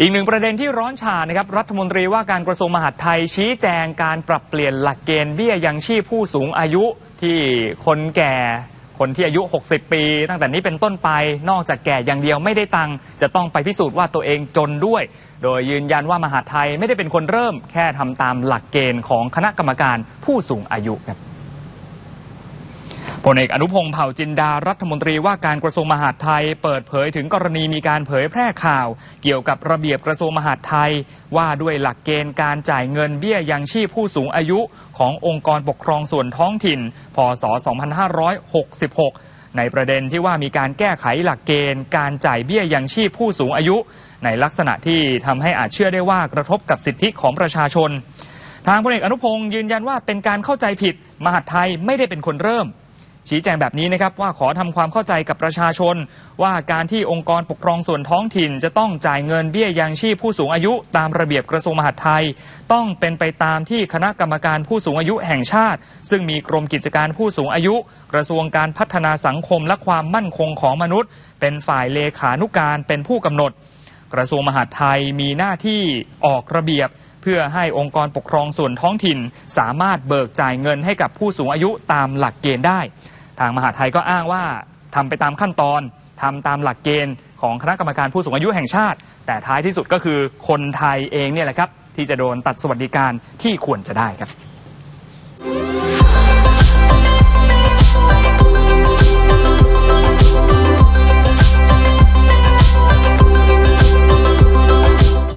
อีกหนึ่งประเด็นที่ร้อนฉานะครับรัฐมนตรีว่าการกระทรวงมหาดไทยชี้แจงการปรับเปลี่ยนหลักเกณฑ์เบี้ยยังชีพผู้สูงอายุที่คนแก่คนที่อายุ 60 ปี ตั้งแต่นี้เป็นต้นไปนอกจากแก่อย่างเดียวไม่ได้ตังค์จะต้องไปพิสูจน์ว่าตัวเองจนด้วย โดยยืนยันว่ามหาดไทยไม่ได้เป็นคนเริ่ม แค่ทำตามหลักเกณฑ์ของคณะกรรมการผู้สูงอายุครับ พลเอกอนุพงศ์เผ่าจินดารัฐมนตรีว่าการกระทรวงมหาดไทย เปิดเผยถึงกรณีมีการเผยแพร่ข่าว เกี่ยวกับระเบียบกระทรวงมหาดไทย ว่าด้วยหลักเกณฑ์การจ่ายเงินเบี้ยยังชีพผู้สูงอายุ ขององค์กรปกครองส่วนท้องถิ่น พศ 2566 ในประเด็นที่ว่ามีการแก้ไขหลักเกณฑ์การจ่ายเบี้ยยังชีพผู้สูงอายุ ในลักษณะที่ทำให้อาจเชื่อได้ว่ากระทบกับสิทธิของประชาชน ทางพลเอกอนุพงศ์ยืนยันว่าเป็นการเข้าใจผิด มหาดไทยไม่ได้เป็นคนเริ่ม ชี้แจงแบบนี้นะครับว่าขอทำความเข้าใจกับประชาชน ว่าการที่องค์กรปกครองส่วนท้องถิ่น จะต้องจ่ายเงินเบี้ยยังชีพผู้สูงอายุ ตามระเบียบกระทรวงมหาดไทย ต้องเป็นไปตามที่คณะกรรมการผู้สูงอายุแห่งชาติ ซึ่งมีกรมกิจการผู้สูงอายุ กระทรวงการพัฒนาสังคมและความมั่นคงของมนุษย์ เป็นฝ่ายเลขานุการเป็นผู้กำหนด กระทรวงมหาดไทยมีหน้าที่ออกระเบียบเพื่อให้องค์กรปกครองส่วนท้องถิ่น สามารถเบิกจ่ายเงินให้กับผู้สูงอายุตามหลักเกณฑ์ได้ ทางมหาไทยก็อ้างว่าทำไปตามขั้นตอนทำตามหลักเกณฑ์ของคณะกรรมการผู้สูงอายุแห่งชาติ แต่ท้ายที่สุดก็คือคนไทยเองเนี่ยแหละครับที่จะโดนตัดสวัสดิการที่ควรจะได้ครับ